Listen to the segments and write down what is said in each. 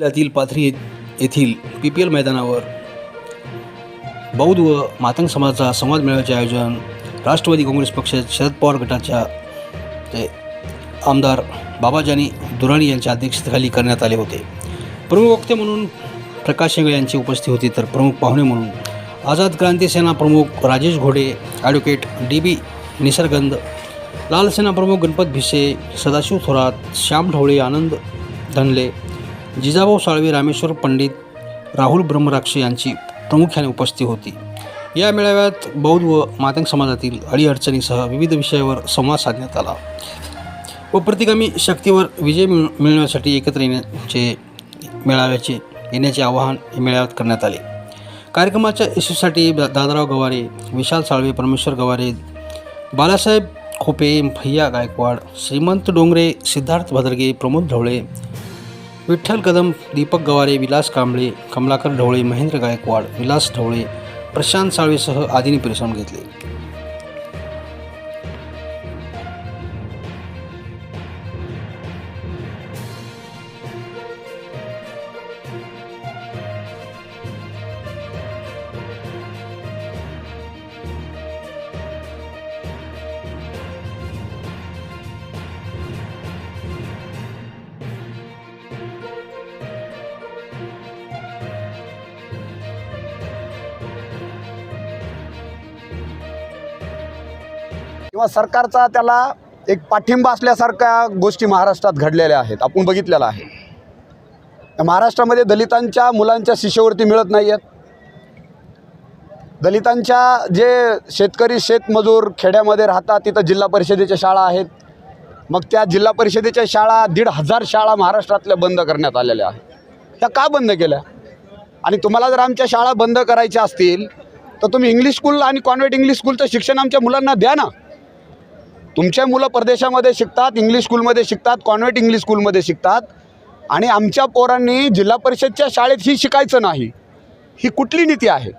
जिल्ह्यातील पाथरी येथील P P L मैदानावर बौद्ध व मातंग समाजाचा संवाद मेळाव्याचे आयोजन राष्ट्रवादी काँग्रेस पक्ष शरद पवार गटाच्या ते आमदार बाबाजानी दुराणी यांच्या अध्यक्षतेखाली करण्यात आले होते. प्रमुख वक्ते म्हणून प्रकाश शेंगळे यांची उपस्थिती होती तर प्रमुख पाहुणे म्हणून आझाद क्रांती सेना प्रमुख राजेश घोडे ॲडव्होकेट डी बी निसर्गंद लाल सेना प्रमुख गणपत भिसे सदाशिव थोरात श्याम ढवळे आनंद धनले जिजाभाऊ साळवे रामेश्वर पंडित राहुल ब्रह्मराक्षे यांची प्रामुख्याने उपस्थिती होती. या मेळाव्यात बौद्ध व मातंग समाजातील अडीअडचणीसह विविध विषयावर संवाद साधण्यात आला. व प्रतिगामी शक्तीवर विजय मिळवण्यासाठी एकत्र येण्याचे मेळाव्याचे येण्याचे आवाहन मेळाव्यात करण्यात आले. कार्यक्रमाच्या यशस्वीसाठी दा दादाराव गवारे विशाल साळवे परमेश्वर गवारे बालासाहेब खोपे भैया गायकवाड श्रीमंत डोंगरे सिद्धार्थ भदरगे प्रमोद ढवळे विठ्ठल कदम दीपक गवारे विलास कांबळे कमलाकर ढवळे महेंद्र गायकवाड विलास ढवळे प्रशांत साळवेसह आदींनी परिश्रम घेतले. किंवा सरकारचा त्याला एक पाठिंबा असल्यासारख्या गोष्टी महाराष्ट्रात घडलेल्या आहेत आपण बघितलेलं आहे. महाराष्ट्रामध्ये दलितांच्या मुलांच्या शिष्यवृत्ती मिळत नाही आहेत दलितांच्या जे शेतकरी शेतमजूर खेड्यामध्ये राहतात तिथं जिल्हा परिषदेच्या शाळा आहेत. मग त्या जिल्हा परिषदेच्या शाळा दीड हजार शाळा महाराष्ट्रातल्या बंद करण्यात आलेल्या आहेत. त्या का बंद केल्या? आणि तुम्हाला जर आमच्या शाळा बंद करायच्या असतील तर तुम्ही इंग्लिश स्कूल आणि कॉन्व्हेंट इंग्लिश स्कूलचं शिक्षण आमच्या मुलांना द्या ना. तुमच्या मुलं परदेशामध्ये शिकतात इंग्लिश स्कूलमध्ये शिकतात कॉन्व्हेंट इंग्लिश स्कूलमध्ये शिकतात. आणि आमच्या पोरांनी जिल्हा परिषदच्या शाळेत ही शिकायचं नाही. ही कुठली नीती आहे?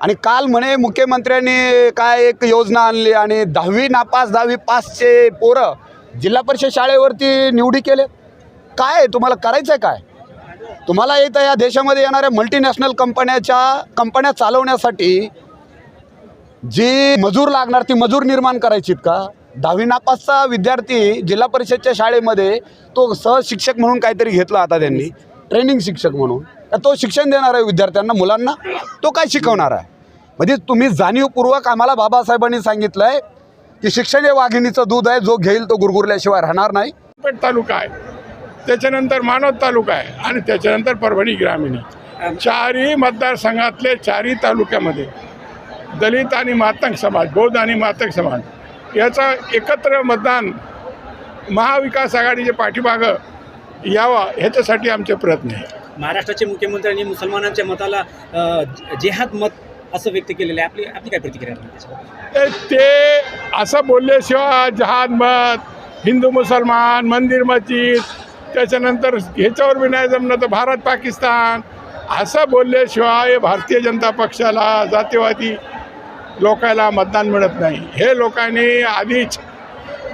आणि काल म्हणे मुख्यमंत्र्यांनी काय एक योजना आणली आणि दहावी नापास दहावी पासचे पोरं जिल्हा परिषद शाळेवरती निवडी केले. काय आहे? तुम्हाला करायचं आहे काय? तुम्हाला येतं या देशामध्ये येणाऱ्या मल्टीनॅशनल कंपन्याच्या कंपन्या चालवण्यासाठी जी मजूर लागणार ती मजूर निर्माण करायचीत का? दहावी नापासचा विद्यार्थी जिल्हा परिषदच्या शाळेमध्ये तो सहशिक्षक म्हणून काहीतरी घेतला आता त्यांनी. ट्रेनिंग शिक्षक म्हणून. तर तो शिक्षण देणार आहे विद्यार्थ्यांना मुलांना. तो काय शिकवणार आहे? म्हणजे तुम्ही जाणीवपूर्वक आम्हाला बाबासाहेबांनी सांगितलं आहे की शिक्षण हे वाघिणीचं दूध आहे जो घेईल तो गुरगुरल्याशिवाय राहणार नाही. पेठ तालुका आहे. त्याच्यानंतर मानव तालुका आहे आणि त्याच्यानंतर परभणी ग्रामीण चारही मतदारसंघातले चारही तालुक्यामध्ये दलित आणि मातंग समाज बौद्ध आणि मातंग समाज याचा एकत्र मतदान महाविकास आघाडीच्या पाठीमागं यावा ह्याच्यासाठी आमचे प्रयत्न आहे महाराष्ट्राचे मुख्यमंत्र्यांनी मुसलमानांच्या मताला जेहाद मत असं व्यक्त केलेलं आहे. आपली आपली काय प्रतिक्रिया ते असं बोलल्याशिवाय जहाद मत हिंदू मुसलमान मंदिर मस्जिद त्याच्यानंतर ह्याच्यावर बी नाही जमलं तर भारत पाकिस्तान असं बोलल्याशिवाय भारतीय जनता पक्षाला जातीवादी लोकायला मतदान मिळत नाही. हे लोकांनी आधीच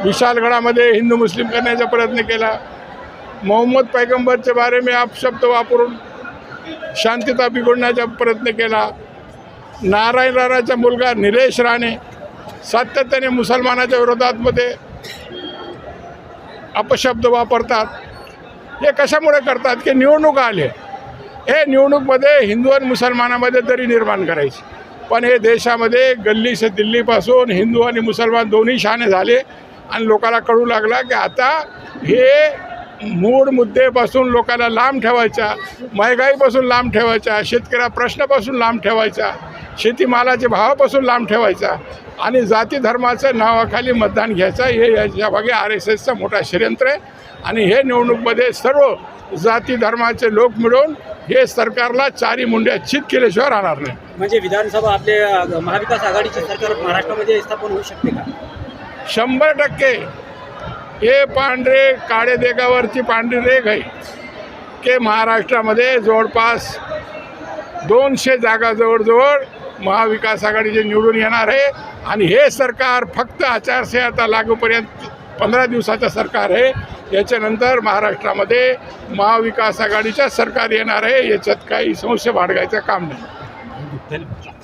विशालगडामध्ये हिंदू मुस्लिम करण्याचा प्रयत्न केला. मोहम्मद पैगंबरच्या बारे में अपशब्द वापरून शांतता बिघडण्याचा प्रयत्न केला. नारायण राणाचा मुलगा निलेश राणे सातत्याने मुसलमानाच्या विरोधातमध्ये अपशब्द वापरतात. हे कशामुळे करतात? की निवडणूक आले. हे निवडणूकमध्ये हिंदू आणि मुसलमानामध्ये तरी निर्माण करायची. पण हे देशामध्ये गल्ली से दिल्लीपासून हिंदू आणि मुसलमान दोन्ही शहाणे झाले आणि लोकांना कळू लागला की आता हे मूळ मुद्देपासून लोकांना लांब ठेवायचा महागाईपासून लांब ठेवायचा शेतकऱ्या प्रश्नापासून लांब ठेवायचा. शेतीमालाच्या भावापासून लांब ठेवायचा आणि जाती धर्माच्या नावाखाली मतदान घ्यायचा. हे याच्या मागे आर एस एसचा मोठा षडयंत्र आहे. आणि हे निवडणूकमध्ये सर्व जाती धर्माचे लोक मिळून हे सरकारला चारी मुंड्या चित केल्याशिवाय राहणार नाही. म्हणजे विधानसभा आपले महाविकास आघाडीचे सरकार महाराष्ट्रामध्ये स्थापन होऊ शकते का? शंभर टक्के. हे पांढरे काळे देगावरची पांढरी रेख आहे. की महाराष्ट्रामध्ये जवळपास दोनशे जागा जवळजवळ महाविकास आघाडीचे निवडून येणार आहे आणि हे सरकार फक्त आचारसंहिता लागूपर्यंत पंधरा दिवसाचं सरकार आहे. याच्यानंतर महाराष्ट्रामध्ये महाविकास आघाडीच्या सरकार येणार आहे. याच्यात काही संशय बाळगायचं काम नाही. धन्यवाद